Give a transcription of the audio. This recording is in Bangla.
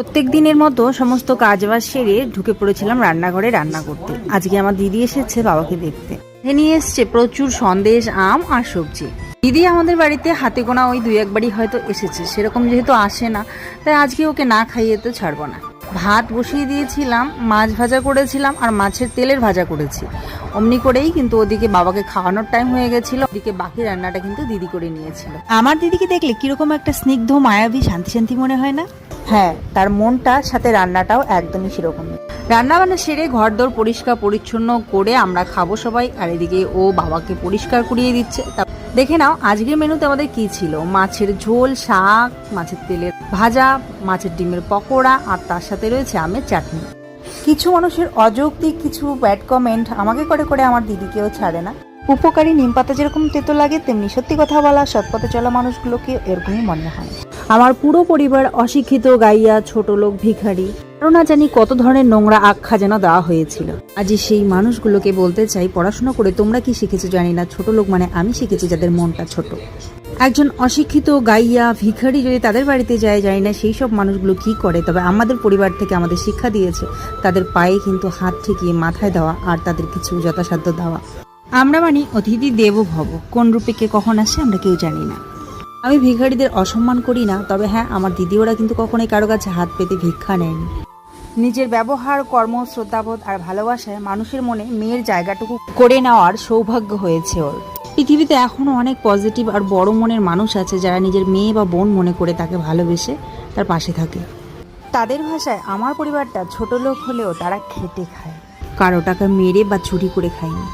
প্রত্যেক দিনের মতো সমস্ত কাজবাজ সেরে ঢুকে পড়েছিলাম রান্নাঘরে রান্না করতে। আজকে আমার দিদি এসেছে বাবাকে দেখতে। নিয়ে এসছে প্রচুর সন্দেশ, আম আর সবজি। দিদি আমাদের বাড়িতে হাতে গোনা ওই দুই একবারই হয়তো এসেছে, সেরকম যেহেতু আসে না, তাই আজকে ওকে না খাইয়ে তো ছাড়বো না। ভাত বসিয়ে দিয়েছিলাম, মাছ ভাজা করেছিলাম আর মাছের তেলের ভাজা করেছি। অমনি করেই কিন্তু ওদিকে বাবাকে খাওয়ানোর টাইম হয়ে গেছিল, ওদিকে বাকি রান্নাটা কিন্তু দিদি করে নিয়েছিল। আমার দিদিকে দেখলে কীরকম একটা স্নিগ্ধ, মায়াবী শান্তি শান্তি মনে হয় না? হ্যাঁ তার মনটা, সাথে রান্নাটাও একদমই সেরকমই রান্না বান্না সেরে ঘরদোর পরিষ্কার পরিচ্ছন্ন করে আমরা খাব সবাই, আর এদিকে ও বাবাকে পরিষ্কার করিয়ে দিচ্ছে। দেখে নাও, আজকের মেনুতে আমাদের কি ছিল? মাছের ঝোল, শাক, মাছের তেলের ভাজা, মাছের ডিমের পকোড়া, আর তার সাথে রয়েছে আমের চাটনি। কিছু মানুষের অযৌক্তিক কিছু ব্যাড কমেন্ট আমাকে করে করে আমার দিদিকেও ছাড়ে না। উপকারী নিম পাতা যেরকম তেতো লাগে, তেমনি সত্যি কথা বলা, সৎপথে চলা মানুষগুলোকে এরকমই মনে হয়। আমার পুরো পরিবার অশিক্ষিত, গাইয়া, ছোট লোক, ভিখারি। আরও না জানি কত ধরনের নোংরা আখ্যা যেন দেওয়া হয়েছিল। আজ সেই মানুষগুলোকে বলতে চাই, পড়াশোনা করে তোমরা কি শিখেছো জানি না। ছোট লোক মানে আমি শিখেছি যাদের মনটা ছোট। একজন অশিক্ষিত, গাইয়া, ভিখারি যদি তাদের বাড়িতে যায়, জানি না সেই সব মানুষগুলো কি করে। তবে আমাদের পরিবার থেকে আমাদের শিক্ষা দিয়েছে, তাদের পায়ে কিন্তু হাত ঠেকিয়ে মাথায় দেওয়া আর তাদের কিছু যথাসাধ্য দেওয়া। আমরা মানি অতিথি দেব ভব কোন রূপে কে কখন আসে আমরা কেউ জানি না। আমি ভিখারিদের অসম্মান করি না তবে হ্যাঁ আমার দিদি ওরা কিন্তু কখনোই কারও কাছে হাত পেতে ভিক্ষা নেয়নি। নিজের ব্যবহার কর্ম শ্রদ্ধাবোধ আর ভালোবাসায় মানুষের মনে মেয়ের জায়গাটুকু করে নেওয়ার সৌভাগ্য হয়েছে ওর। পৃথিবীতে এখনও অনেক পজিটিভ আর বড় মনের মানুষ আছে যারা নিজের মেয়ে বা বোন মনে করে তাকে ভালোবেসে তার পাশে থাকে। তাদের ভাষায় আমার পরিবারটা ছোট লোক হলেও তারা খেটে খায়। কারও টাকা মেরে বা চুরি করে খায়নি।